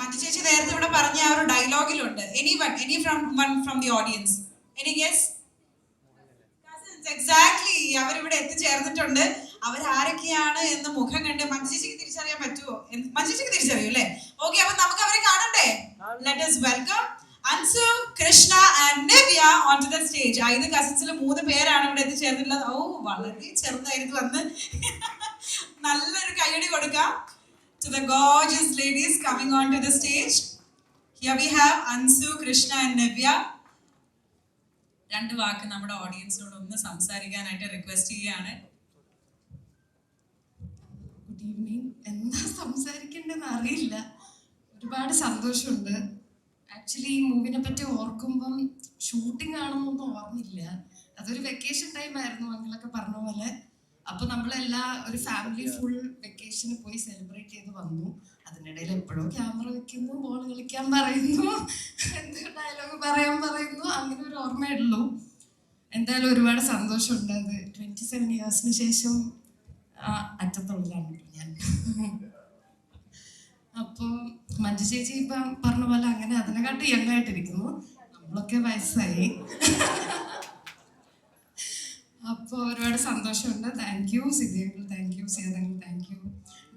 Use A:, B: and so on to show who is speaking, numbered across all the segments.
A: മഞ്ജു ചേച്ചി നേരത്തെ ഇവിടെ പറഞ്ഞ ആ ഒരു ഡയലോഗിലുണ്ട് any one any from one from the audience any guess exactly അവരിവിടെ എത്തിച്ചേർന്നിട്ടുണ്ട്. അവരാരൊക്കെയാണ് എന്ന് മുഖം കണ്ട് മഞ്ജു ചേച്ചിക്ക് തിരിച്ചറിയാൻ പറ്റുമോ എന്ന് മഞ്ജു ചേച്ചിക്ക് തിരിച്ചറിയും അല്ലേ? ഓക്കെ അപ്പൊ നമുക്ക് അവരെ കാണണ്ടേ? Let us welcome Ansu Krishna and Nivya on to the stage ഐത് കസിൻസിൽ മൂന്ന് പേരാണ് ഇവിടെ എത്തിച്ചേർന്നിട്ടുള്ളത്. ഓ വളരെ ചെറുതായിരുന്നു വന്ന് നല്ലൊരു കൈയടി കൊടുക്കാം. To the gorgeous ladies coming onto the stage. Here we have Ansu, Krishna and Nevya. രണ്ട് വാക്ക് നമ്മുടെ ഓഡിയൻസിനോട് ഒന്ന് സംസാരിക്കാനായിട്ട് റിക്വസ്റ്റ് ചെയ്യാണ്
B: ഗുഡ് ഈവനിങ് എന്താ സംസാരിക്കേണ്ടതെന്ന് അറിയില്ല. ഒരുപാട് സന്തോഷമുണ്ട്. ആക്ച്വലി ഈ മൂവിനെ പറ്റി ഓർക്കുമ്പം ഷൂട്ടിംഗ് ആണെന്നൊന്നും ഓർമ്മില്ല അതൊരു വെക്കേഷൻ ടൈം ആയിരുന്നു അങ്ങളൊക്കെ പറഞ്ഞ പോലെ. അപ്പൊ നമ്മളെല്ലാ ഒരു ഫാമിലി ഫുൾ വെക്കേഷന് പോയി സെലിബ്രേറ്റ് ചെയ്ത് വന്നു. അതിനിടയിൽ എപ്പോഴും ക്യാമറ വെക്കുന്നു ബോൾ കളിക്കാൻ പറയുന്നു എന്ത് ഡയലോഗ് പറയാൻ പറയുന്നു അങ്ങനെ ഒരു ഓർമ്മയുള്ളൂ. എന്തായാലും ഒരുപാട് സന്തോഷമുണ്ട് അത്. ട്വന്റി സെവൻ ഇയേഴ്സിന് ശേഷം അറ്റത്തുള്ളതാണ് ഞാൻ. അപ്പോൾ മഞ്ജു ചേച്ചി ഇപ്പം പറഞ്ഞ പോലെ അങ്ങനെ അതിനെക്കാട്ട് യങ് ആയിട്ടിരിക്കുന്നു. നമ്മളൊക്കെ വയസ്സായി. അപ്പോൾ ഒരുപാട് സന്തോഷമുണ്ട്. താങ്ക് യു സിദ്ധിയങ്ങൾ താങ്ക് യു സേതങ്ങൾ താങ്ക് യു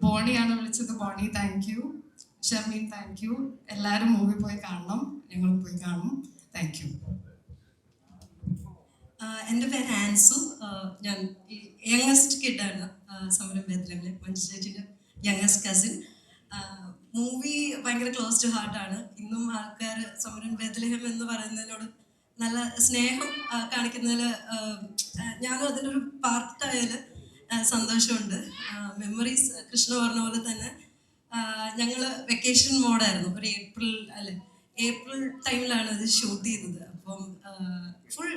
B: ബോണിയാണ് വിളിച്ചത്. Boney thank you Sharmeen thank you എല്ലാവരും മൂവി പോയി കാണണം. ഞങ്ങളും പോയി കാണും. താങ്ക് യു
C: എന്റെ പേര് ആൻസു. ഞാൻ യങ്ങസ്റ്റ് കിഡാണ് സമരം ബേദ്രമിലെ മഞ്ജു ചേച്ചിന്റെ യങ്ങസ്റ്റ് കസിൻ മൂവി ഭയങ്കര ക്ലോസ് ടു ഹാർട്ടാണ് ഇന്നും ആൾക്കാർ സമരം ബേദ്ലഹം എന്ന് പറയുന്നതിനോട് നല്ല സ്നേഹം കാണിക്കുന്നതിൽ ഞാനും അതിന്റെ ഒരു പാർട്ടായതിൽ സന്തോഷമുണ്ട്. മെമ്മറീസ് കൃഷ്ണ പറഞ്ഞ പോലെ തന്നെ ഞങ്ങൾ വെക്കേഷൻ മോഡായിരുന്നു. ഒരു ഏപ്രിൽ അല്ലെ ഏപ്രിൽ ടൈമിലാണ് ഇത് ഷൂട്ട് ചെയ്തത്. അപ്പം ഫുൾ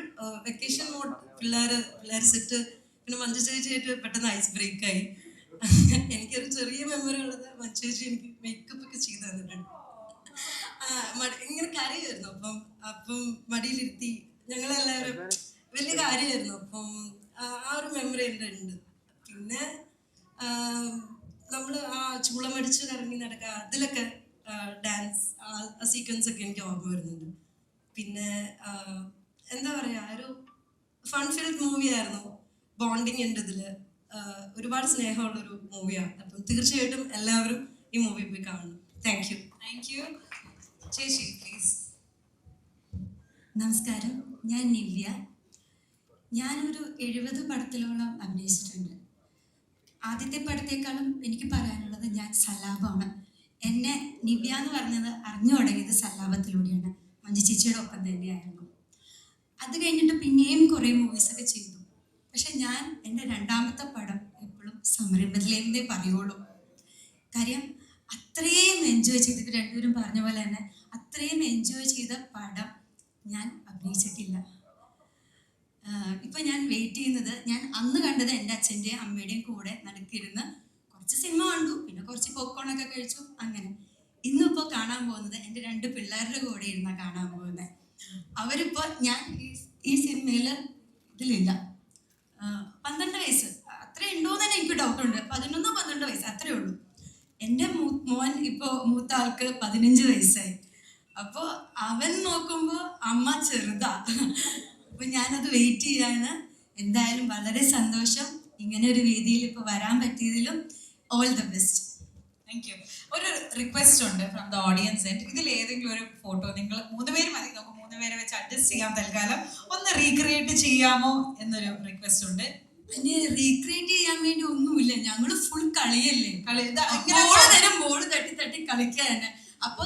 C: വെക്കേഷൻ മോഡ് പിള്ളേർ പിള്ളേർ സെറ്റ് പിന്നെ മഞ്ജു ചേച്ചിയായിട്ട് പെട്ടെന്ന് ഐസ് ബ്രേക്കായി എനിക്കൊരു ചെറിയ മെമ്മറി ഉള്ളത് മഞ്ജു ചേച്ചി എനിക്ക് മേക്കപ്പ് ഒക്കെ ചെയ്ത് തന്നിട്ടുണ്ട്. ഇങ്ങനെ കരയായിരുന്നു. അപ്പം അപ്പം മടിയിലിരുത്തി ഞങ്ങളെല്ലാവരും വലിയ കാര്യമായിരുന്നു. അപ്പം ആ ആ ഒരു മെമ്മറി എന്റെ ഉണ്ട്. പിന്നെ നമ്മൾ ആ ചൂളമടിച്ച് കറങ്ങി നടക്കുക അതിലൊക്കെ ഡാൻസ് ആ സീക്വൻസ് ഒക്കെ എനിക്ക് ഓർമ്മ വരുന്നുണ്ട്. പിന്നെ എന്താ പറയുക ഒരു ഫൺ ഫിൽഡ് മൂവിയായിരുന്നു ബോണ്ടിങ് ഉണ്ട് ഇതിൽ ഒരുപാട് സ്നേഹമുള്ളൊരു മൂവിയാണ് അപ്പം തീർച്ചയായിട്ടും എല്ലാവരും ഈ മൂവി പോയി കാണണം. താങ്ക് യു
A: താങ്ക് യു
D: നമസ്കാരം. ഞാൻ നിവ്യ. ഞാനൊരു എഴുപത് പടത്തിലോളം അഭിനയിച്ചിട്ടുണ്ട്. ആദ്യത്തെ പടത്തേക്കാളും എനിക്ക് പറയാനുള്ളത് ഞാൻ സലാബാണ്. എന്നെ നിവ്യ എന്ന് പറഞ്ഞത് അറിഞ്ഞു തുടങ്ങിയത് സലാപത്തിലൂടെയാണ് മഞ്ജു ചേച്ചിയുടെ ഒപ്പം തന്നെയായിരുന്നു. അത് കഴിഞ്ഞിട്ട് പിന്നെയും കുറേ മൂവീസൊക്കെ ചെയ്തു. പക്ഷെ ഞാൻ എന്റെ രണ്ടാമത്തെ പടം എപ്പോഴും സംരംഭത്തിലേന്നേ പറയുള്ളൂ കാര്യം അത്രയും എൻജോയ് ചെയ്ത് ഇവർ രണ്ടുപേരും പറഞ്ഞ പോലെ തന്നെ അത്രയും എൻജോയ് ചെയ്ത പടം ഞാൻ അഭിനയിച്ചിട്ടില്ല. ഇപ്പൊ ഞാൻ വെയിറ്റ് ചെയ്യുന്നത് ഞാൻ അന്ന് കണ്ടത് എന്റെ അച്ഛന്റെയും അമ്മയുടെയും കൂടെ നടക്കിരുന്ന് കുറച്ച് സിനിമ കണ്ടു പിന്നെ കുറച്ച് ഒക്കെ കഴിച്ചു അങ്ങനെ. ഇന്നിപ്പോ കാണാൻ പോകുന്നത് എന്റെ രണ്ട് പിള്ളേരുടെ കൂടെ ഇരുന്ന കാണാൻ പോകുന്നത് അവരിപ്പോ ഞാൻ ഈ സിനിമയിൽ ഇതിലില്ല. അപ്പോൾ അവൻ നോക്കുമ്പോ അമ്മ ചെറുതാ. അപ്പൊ ഞാനത് വെയിറ്റ് ചെയ്യാണ്. എന്തായാലും വളരെ സന്തോഷം. ഇങ്ങനെ ഒരു വേദിയിൽ ഇപ്പൊ വരാൻ പറ്റിയതിലും all the best
A: thank you ഒരു റിക്വസ്റ്റ് ഉണ്ട് ഫ്രം ദ ഓഡിയൻസ് ഇതിൽ ഏതെങ്കിലും ഒരു ഫോട്ടോ നിങ്ങൾ മൂന്ന് പേര് മതി. നമുക്ക് മൂന്ന് പേരെ വെച്ച് അഡ്ജസ്റ്റ് ചെയ്യാൻ തൽക്കാലം. ഒന്ന് റീക്രിയേറ്റ് ചെയ്യാമോ എന്നൊരു റിക്വസ്റ്റ് ഉണ്ട്.
D: അതിനെ റീക്രിയേറ്റ് ചെയ്യാൻ വേണ്ടി ഒന്നുമില്ല. ഞങ്ങൾ ഫുൾ കളിയല്ലേ?
A: കളി
D: ബോൾ തരും ബോൾ തട്ടി തട്ടി കളിക്കുക തന്നെ. അപ്പൊ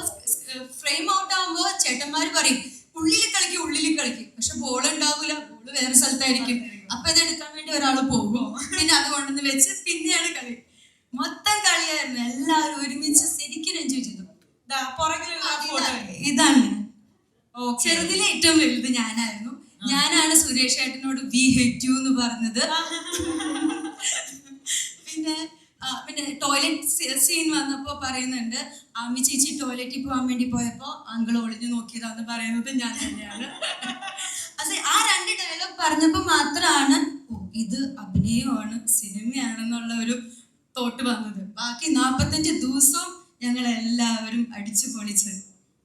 D: ഇതാണ്. ചെറുതിലെ ഏറ്റവും വലുത് ഞാനായിരുന്നു. ഞാനാണ് സുരേഷ് ഏട്ടനോട് വി ഹെറ്റ് യു എന്ന് പറഞ്ഞത്. പിന്നെ പിന്നെ ടോയ്ലറ്റ് സീൻ വന്നപ്പോ പറയുന്നുണ്ട് അമ്മി ചേച്ചി ടോയ്ലറ്റിൽ പോകാൻ വേണ്ടി പോയപ്പോ അങ്കിൾ ഒളിഞ്ഞു നോക്കിയതാന്ന് പറയുന്നത് ഞാൻ തന്നെയാണ്. അത് ആ രണ്ട് ഡയലോഗ് പറഞ്ഞപ്പോ മാത്രമാണ് ഇത് അഭിനയമാണ് സിനിമയാണെന്നുള്ള ഒരു തോട്ട് വന്നത്. ബാക്കി നാപ്പത്തഞ്ച് ദിവസവും
C: ഞങ്ങൾ എല്ലാവരും അടിച്ചു പൊളിച്ച്.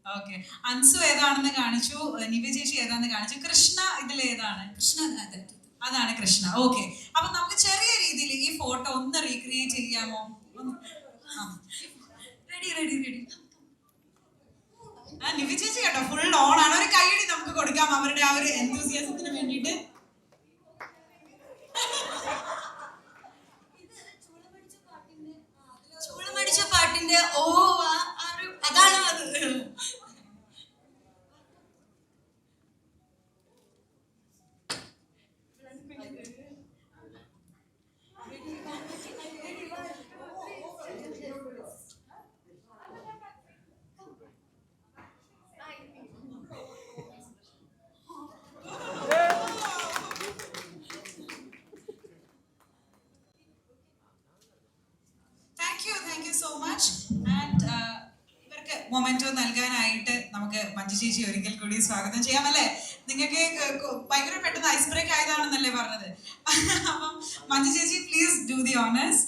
A: ഓക്കെ അൻസു ഏതാണെന്ന് കാണിച്ചു? നിവ്യ ചേച്ചി ഏതാണെന്ന് കാണിച്ചു? കൃഷ്ണ ഇതിൽ ഏതാണ്?
D: കൃഷ്ണ അതെ
A: അതാണ് കൃഷ്ണ. ഓക്കെ അപ്പൊ നമുക്ക് ചെറിയ രീതിയിൽ ഈ ഫോട്ടോ ഒന്ന് റീക്രിയേറ്റ് ചെയ്യാമോ?
C: റെഡി റെഡി റെഡി
A: ആ നിവ്യ കേട്ടോ ഫുൾ ഓൺ ആണ്. ഒരു കൈയടി നമുക്ക് കൊടുക്കാം അവരുടെ ആ ഒരു എന്തൂസിയാസത്തിന് വേണ്ടിയിട്ട്
C: ചൂളമടിച്ച പാട്ടിന്റെ ഓ ആ ആ ഒരു അതാണ് അത്
A: thank you thank you so much and ഇവർക്ക് മൊമെന്റോ നൽകാനായിട്ട് നമുക്ക് മഞ്ജു ചേച്ചി ഒരിക്കൽ കൂടി സ്വാഗതം ചെയ്യാം അല്ലേ നിങ്ങൾക്ക് ഭയങ്കര പെട്ടെന്ന് ഐസ് ബ്രേക്ക് ആയതാണെന്നല്ലേ പറഞ്ഞത്. അപ്പം മഞ്ജു ചേച്ചി പ്ലീസ് ഡു ദി ഓണേഴ്സ്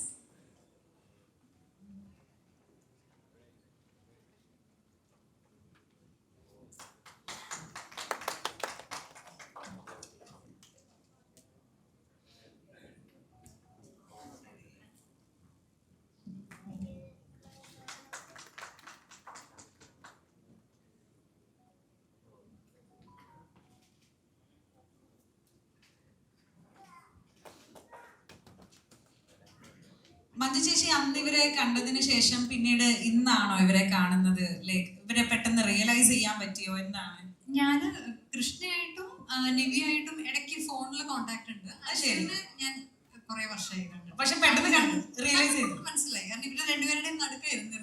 A: ചേച്ചി അന്ന് ഇവരെ കണ്ടതിന് ശേഷം പിന്നീട് ഇന്നാണോ ഇവരെ കാണുന്നത്? ലൈക്ക് ഇവരെ പെട്ടെന്ന് റിയലൈസ് ചെയ്യാൻ പറ്റിയോ? എന്നാണ്
E: ഞാൻ കൃഷ്ണയായിട്ടും നിവിയായിട്ടും ഇടയ്ക്ക് ഫോണിൽ കോണ്ടാക്ട് ഉണ്ട്.
A: ശരി.
E: ഞാൻ കുറെ വർഷമായി കണ്ടു.
A: പക്ഷെ പെട്ടെന്ന് കണ്ടു. റിയലൈസ് ചെയ്തു.
E: മനസ്സിലായി. കാരണം ഇവർ രണ്ടുപേരുടെയും നടുക്കായിരുന്നു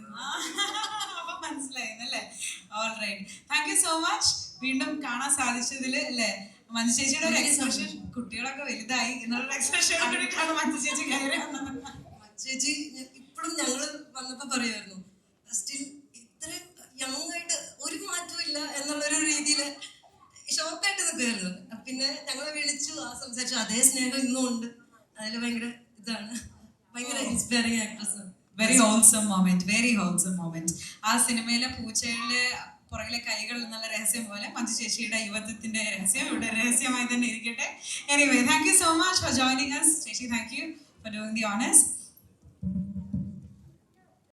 A: അപ്പൊ മനസ്സിലായിരുന്നല്ലേ താങ്ക് യു സോ മച്ച് വീണ്ടും കാണാൻ സാധിച്ചതിൽ അല്ലേ? മഞ്ജു ചേച്ചിയുടെ ഒരു എക്സ്പ്രഷൻ കുട്ടികളൊക്കെ വലുതായി. എന്നുള്ള എക്സ്പ്രഷൻ കൂടിയിട്ടാണ് മഞ്ജു ചേച്ചി കയറി വന്നത്.
C: ചേച്ചി ഇപ്പോഴും ഞങ്ങൾ വന്നപ്പോ പറയുമായിരുന്നു സ്റ്റിൽ ഇത്രയും യങ് ആയിട്ട് ഒരു മാറ്റവും ഇല്ല എന്നുള്ളൊരു രീതിയിൽ ഷോക്കായിട്ട് നിൽക്കുമായിരുന്നു പിന്നെ ഞങ്ങളെ വിളിച്ചു ആ സംസാരിച്ചു അതേ സ്നേഹം ഇന്നും ഉണ്ട്. അതിൽ ഭയങ്കര ഇതാണ്. ഭയങ്കര inspiring actress
A: very wholesome moment very wholesome moment ആ സിനിമയിലെ പൂച്ചകളിലെ പുറകിലെ കൈകൾ എന്നുള്ള രഹസ്യം പോലെ മഞ്ജു ചേച്ചിയുടെ യുവത്വത്തിന്റെ രഹസ്യം ഇവിടെ രഹസ്യമായി തന്നെ ഇരിക്കട്ടെ. Anyway thank you so much for joining us ചേച്ചി thank you for doing the honours